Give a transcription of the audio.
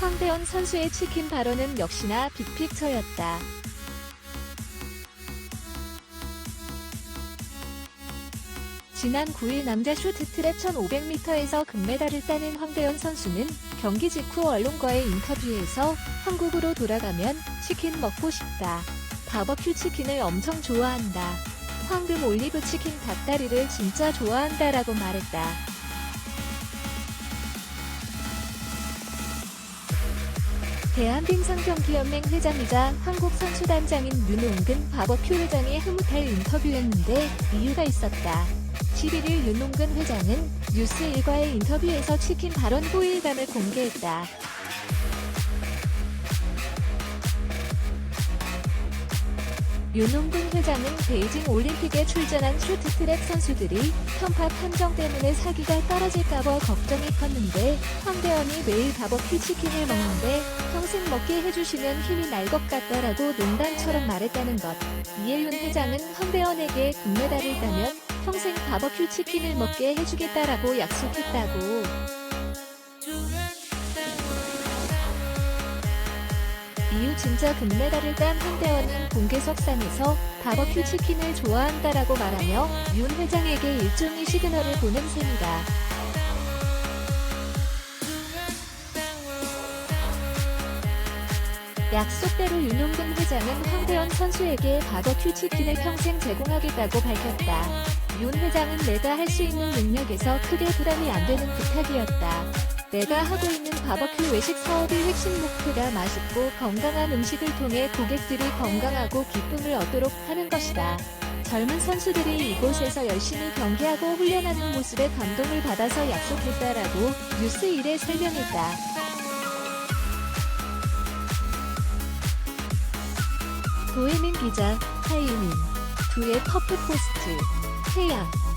황대현 선수의 치킨 발언은 역시나 빅픽처였다. 지난 9일 남자 쇼트트랙 1500m에서 금메달을 따낸 황대현 선수는 경기 직후 언론과의 인터뷰에서 한국으로 돌아가면 치킨 먹고 싶다. 바버큐 치킨을 엄청 좋아한다. 황금 올리브 치킨 닭다리를 진짜 좋아한다라고 말했다. 대한빙상경기연맹 회장이자 한국선수단장인 윤홍근 바버큐 회장이 흐뭇할 인터뷰였는데 이유가 있었다. 11일 윤홍근 회장은 뉴스1과의 인터뷰에서 치킨 발언 후일감을 공개했다. 윤홍근 회장은 베이징 올림픽에 출전한 쇼트트랙 선수들이 편파 판정 때문에 사기가 떨어질까봐 걱정이 컸는데 황대현이 매일 바버큐 치킨을 먹는데 평생 먹게 해주시면 힘이 날 것 같다라고 농담처럼 말했다는 것. 이에 윤 회장은 황대현에게 금메달을 따면 평생 바버큐 치킨을 먹게 해주겠다라고 약속했다고. 이후 진짜 금메달을 딴 황대현은 공개석상에서 바버큐 치킨을 좋아한다라고 말하며 윤 회장에게 일종의 시그널을 보낸 셈이다. 약속대로 윤홍근 회장은 황대현 선수에게 바버큐 치킨을 평생 제공하겠다고 밝혔다. 윤 회장은 내가 할 수 있는 능력에서 크게 부담이 안 되는 부탁이었다. 내가 하고 있는 바버큐 외식 사업의 핵심 목표가 맛있고 건강한 음식을 통해 고객들이 건강하고 기쁨을 얻도록 하는 것이다. 젊은 선수들이 이곳에서 열심히 경기하고 훈련하는 모습에 감동을 받아서 약속했다라고 뉴스 1에 설명했다. 도혜민 기자, 하이민, 두의 퍼프 포스트, 태양.